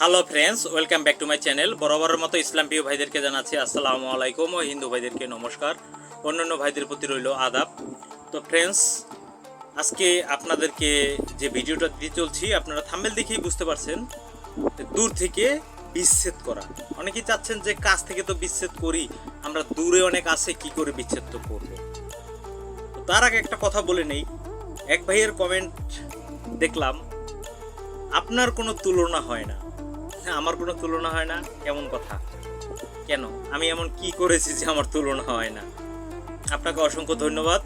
Hello friends welcome back to my channel বরাবরের মতো ইসলাম প্রিয় ভাইদেরকে জানাচ্ছি আসসালামু আলাইকুম ও হিন্দু ভাইদেরকে নমস্কার। অন্যান্য ভাইদের প্রতি রইল আদাব। তো ফ্রেন্ডস আজকে আপনাদেরকে যে ভিডিওটা দিয়ে চলছি, আপনারা থাম্বেল দেখেই বুঝতে পারছেন দূর থেকে বিচ্ছেদ করা। অনেকেই চাচ্ছেন যে কাছ থেকে তো বিচ্ছেদ করি, আমরা দূরে অনেক আছে, কি করে বিচ্ছেদ তো করব? তার আগে একটা কথা বলে নেই। এক ভাইয়ের কমেন্ট দেখলাম, আপনার কোনো তুলনা হয় না। আমার কোনো তুলনা হয় না কেমন কথা। কেন? আমি এমন কি করেছি যে আমার তুলনা হয় না? আপনাকে অসংখ্য ধন্যবাদ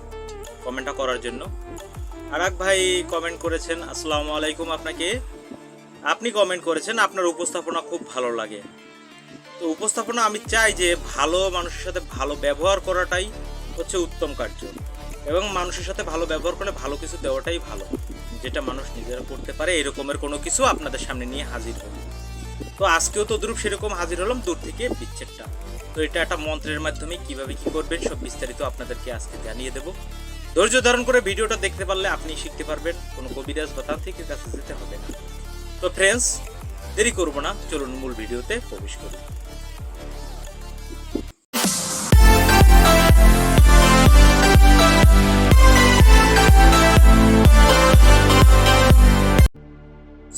কমেন্টটা করার জন্য। আর ভাই কমেন্ট করেছেন, আসসালামু আলাইকুম আপনাকে। আপনি কমেন্ট করেছেন, আপনার উপস্থাপনা খুব ভালো লাগে। তো উপস্থাপনা আমি চাই যে ভালো মানুষের সাথে ভালো ব্যবহার করাটাই হচ্ছে উত্তম কার্য। এবং মানুষের সাথে ভালো ব্যবহার করলে ভালো কিছু দেওয়াটাই ভালো, যেটা মানুষ নিজেরা করতে পারে, এরকমের কোনো কিছু আপনাদের সামনে নিয়ে হাজির হই তো আজকেও তদ্রুপ সেরকম হাজির হলাম। দূর থেকে বিচ্ছেদটা। তো এটা একটা মন্ত্রের মাধ্যমে কীভাবে কি করবেন, সব বিস্তারিত আপনাদেরকে আজকে জানিয়ে দেব। ধৈর্য ধারণ করে ভিডিওটা দেখতে পারলে আপনি শিখতে পারবেন, কোনো কবিরাজ বা থেকে কাছে যেতে হবে না। তো ফ্রেন্ডস দেরি করব না, চলুন মূল ভিডিওতে প্রবেশ করি।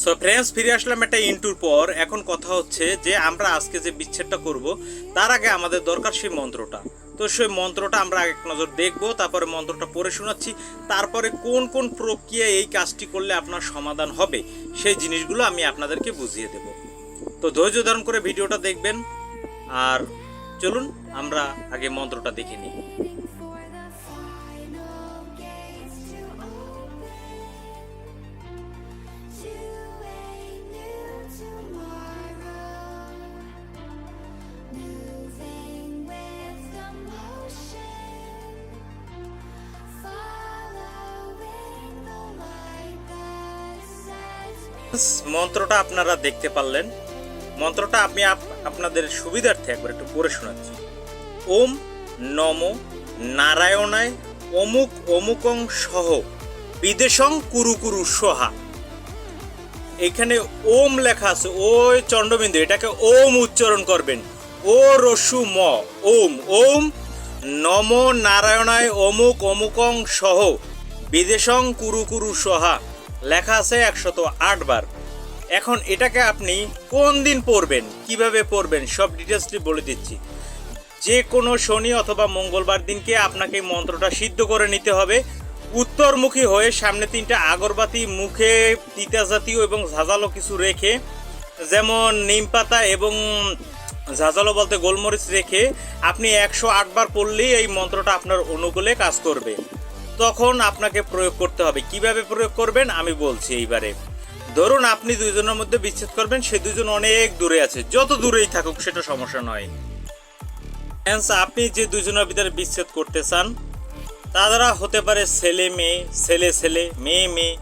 সো ফ্রেন্ডস ফিরে আসলাম একটা ইন্টুর পর। এখন কথা হচ্ছে যে, আমরা আজকে যে বিচ্ছেদটা করব, তার আগে আমাদের দরকার সেই মন্ত্রটা। তো সেই মন্ত্রটা আমরা এক নজর দেখব, তারপরে মন্ত্রটা পড়ে শোনাচ্ছি। তারপরে কোন কোন প্রক্রিয়া এই কাজটি করলে আপনার সমাধান হবে, সেই জিনিসগুলো আমি আপনাদেরকে বুঝিয়ে দেব। তো ধৈর্য ধারণ করে ভিডিওটা দেখবেন। আর চলুন, আমরা আগে মন্ত্রটা দেখে নিই। মন্ত্রটা আপনারা দেখতে পারলেন। মন্ত্রটা আমি আপ- আপনাদের সুবিধার্থে একবার একটু পড়ে শোনাচ্ছি। ওম নম নারায়ণায় অমুক অমুকং সহ বিদেশং কুরু কুরু সহা। এখানে ওম লেখা আছে, ওই চন্দ্রবিন্দু এটাকে ওম উচ্চারণ করবেন। ও রসু ম, ওম ওম নম নারায়ণায় অমুক অমুকং সহ বিদেশং কুরু কুরু সহা। লেখা আছে একশত বার। এখন এটাকে আপনি কোন দিন পড়বেন, কীভাবে পড়বেন, সব ডিটেলসটি বলে দিচ্ছি। যে কোনো শনি অথবা মঙ্গলবার দিনকে আপনাকে মন্ত্রটা সিদ্ধ করে নিতে হবে। উত্তরমুখী হয়ে সামনে তিনটা আগরবাতি মুখে তিতা জাতীয় এবং ঝাঁঝালো কিছু রেখে, যেমন নিম পাতা এবং ঝাঁঝালো বলতে গোলমরিচ রেখে আপনি একশো আটবার পড়লেই এই মন্ত্রটা আপনার অনুকূলে কাজ করবে। তখন আপনাকে প্রয়োগ করতে হবে। কীভাবে প্রয়োগ করবেন? আমি বলছি এইবারে। ধরুন আপনি দুইজনের মধ্যে বিচ্ছেদ করবেন, সে দুজন অনেক দূরে আছে। যত দূরেই থাকুক, সেটা সমস্যা নয়। আপনি যে দুজনের ভিতরে বিচ্ছেদ করতে চান, তারা হতে পারে ছেলে, মেয়ে, ছেলে ছেলে, মেয়ে মেয়ে।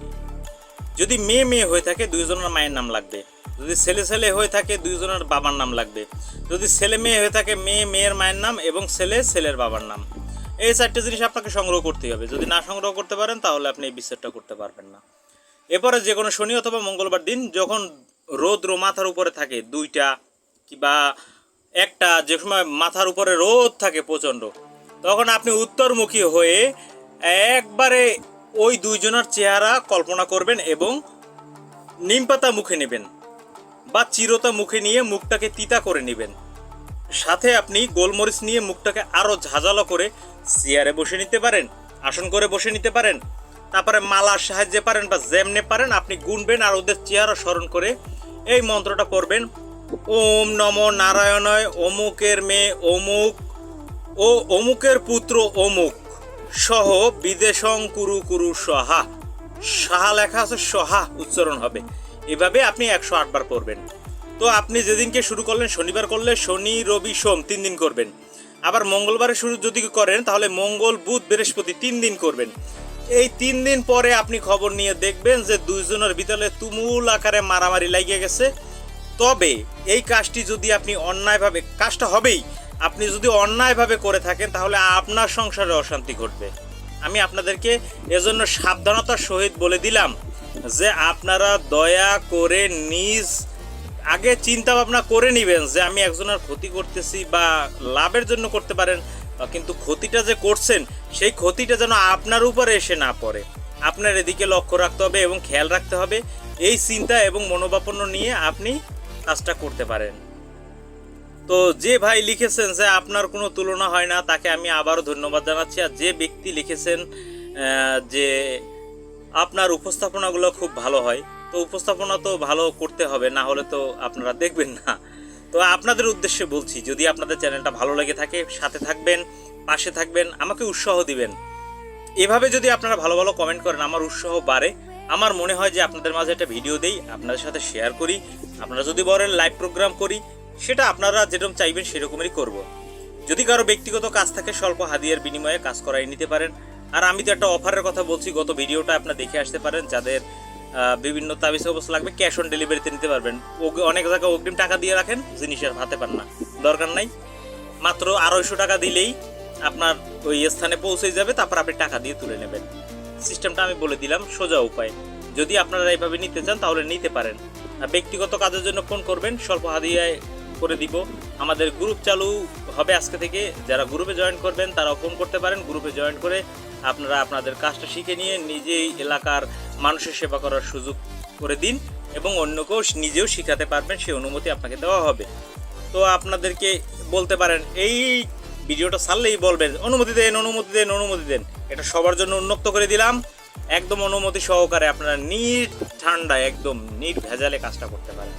যদি মেয়ে মেয়ে হয়ে থাকে, দুইজনের মায়ের নাম লাগবে। যদি ছেলে ছেলে হয়ে থাকে, দুইজনের বাবার নাম লাগবে। যদি ছেলে, মেয়ে হয়ে থাকে, মেয়ে, মেয়ের মায়ের নাম এবং ছেলে, ছেলের বাবার নাম। এই চারটে জিনিস আপনাকে সংগ্রহ করতেই হবে। যদি না সংগ্রহ করতে পারেন, তাহলে আপনি এই বিচ্ছেদটা করতে পারবেন না। এরপরে যে কোনো শনি অথবা মঙ্গলবার দিন যখন রোদ্র মাথার উপরে থাকে, দুইটা কিংবা একটা যে সময় মাথার উপরে রোদ থাকে প্রচণ্ড, তখন আপনি উত্তরমুখী হয়ে একবারে ওই দুইজনের চেহারা কল্পনা করবেন এবং নিমপাতা মুখে নেবেন বা চিরতা মুখে নিয়ে মুখটাকে তিতা করে নেবেন। সাথে আপনি গোলমরিচ নিয়ে মুখটাকে আরও ঝাঁঝালো করে চেয়ারে বসে নিতে পারেন, আসন করে বসে নিতে পারেন, তারপরে মালার সাহায্যে পারেন বা যেমনে পারেন আপনি গুনবেন আর ওদের চেহারা স্মরণ করে এই মন্ত্রটা পড়বেন, ওম নম নারায়ণয় অমুকের মেয়ে অমুক ও অমুকের পুত্র অমুক, সহ বিদেশং কুরু কুরু সহা। সাহা লেখা আছে, সহা উচ্চারণ হবে। এভাবে আপনি একশো আটবার করবেন তো আপনি যেদিনকে শুরু করলেন, শনিবার করলে শনি, রবি, সোম তিন দিন করবেন। আবার মঙ্গলবারে শুরু যদি করেন, তাহলে মঙ্গল, বুধ, বৃহস্পতি তিন দিন করবেন। এই তিন দিন পরে আপনি খবর নিয়ে দেখবেন যে দুইজনের ভিতরে তুমুল আকারে মারামারি লাগিয়ে গেছে। তবে এই কাজটি যদি আপনি অন্যায়ভাবে, কাজটা হবেই, আপনি যদি অন্যায়ভাবে করে থাকেন, তাহলে আপনার সংসারে অশান্তি ঘটবে। আমি আপনাদেরকে এজন্য সাবধানতার সহিত বলে দিলাম যে আপনারা দয়া করে নিজ আগে চিন্তা ভাবনা করে নেবেন যে আমি একজনের ক্ষতি করতেছি বা লাভের জন্য করতে পারেন কিন্তু ক্ষতিটা যে করছেন, সেই ক্ষতিটা যেন আপনার উপরে এসে না পড়ে। আপনার এদিকে লক্ষ্য রাখতে হবে এবং খেয়াল রাখতে হবে, এই চিন্তা এবং মনোবাপন্ন নিয়ে আপনি কাজটা করতে পারেন। তো যে ভাই লিখেছেন যে আপনার কোনো তুলনা হয় না, তাকে আমি আবারও ধন্যবাদ জানাচ্ছি। আর যে ব্যক্তি লিখেছেন যে আপনার উপস্থাপনাগুলো খুব ভালো হয় তো উপস্থাপনা তো ভালো করতে হবে, না হলে তো আপনারা দেখবেন না। তো আপনাদের উদ্দেশ্যে বলছি, যদি আপনাদের চ্যানেলটা ভালো লেগে থাকে, সাথে থাকবেন, পাশে থাকবেন, আমাকে উৎসাহ দিবেন। এভাবে যদি আপনারা ভালো ভালো কমেন্ট করেন, আমার উৎসাহ বাড়ে। আমার মনে হয় যে আপনাদের মাঝে একটা ভিডিও দেই, আপনাদের সাথে শেয়ার করি। আপনারা যদি বলেন লাইভ প্রোগ্রাম করি, সেটা আপনারা যেরকম চাইবেন সেরকমই করব। যদি কারও ব্যক্তিগত কাজ থাকে, স্বল্প হাদিয়ার বিনিময়ে কাজ করাই নিতে পারেন। আর আমি তো একটা অফারের কথা বলছি, গত ভিডিওটা আপনারা দেখে আসতে পারেন, যাদের বিভিন্ন তাবিজ অবস্থা লাগবে ক্যাশ অন ডেলিভারিতে নিতে পারবেন। অনেক জায়গায় অগ্রিম টাকা দিয়ে রাখেন জিনিসের হাতে পান না। দরকার নাই। মাত্র আড়াইশো টাকা দিলেই আপনার ওই স্থানে পৌঁছে যাবে, তারপর আপনি টাকা দিয়ে তুলে নেবেন। সিস্টেমটা আমি বলে দিলাম, সোজা উপায়। যদি আপনারা এইভাবে নিতে চান, তাহলে নিতে পারেন। ব্যক্তিগত কাজের জন্য ফোন করবেন, স্বল্প হাদিয়ায় করে দিব। আমাদের গ্রুপ চালু হবে আজকে থেকে। যারা গ্রুপে জয়েন করবেন, তারাও ফোন করতে পারেন। গ্রুপে জয়েন করে আপনারা আপনাদের কাজটা শিখে নিয়ে নিজেই এলাকার মানুষের সেবা করার সুযোগ করে দিন এবং অন্যকেও নিজেও শেখাতে পারবেন সেই অনুমতি আপনাকে দেওয়া হবে। তো আপনাদেরকে বলতে পারেন, এই ভিডিওটা ছাড়লেই বলবেন, অনুমতি দেন অনুমতি দেন অনুমতি দেন। এটা সবার জন্য উন্মুক্ত করে দিলাম। একদম অনুমতি সহকারে আপনারা নিট ঠান্ডা একদম নিট ভেজালে কাজটা করতে পারেন।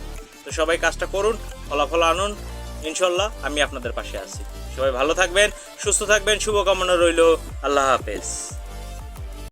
তো সবাই কাজটা করুন, ফলাফল আনুন। ইনশাল্লাহ আমি আপনাদের পাশে আছি। সবাই ভালো থাকবেন, সুস্থ থাকবেন, শুভকামনা রইল। আল্লাহ হাফেজ।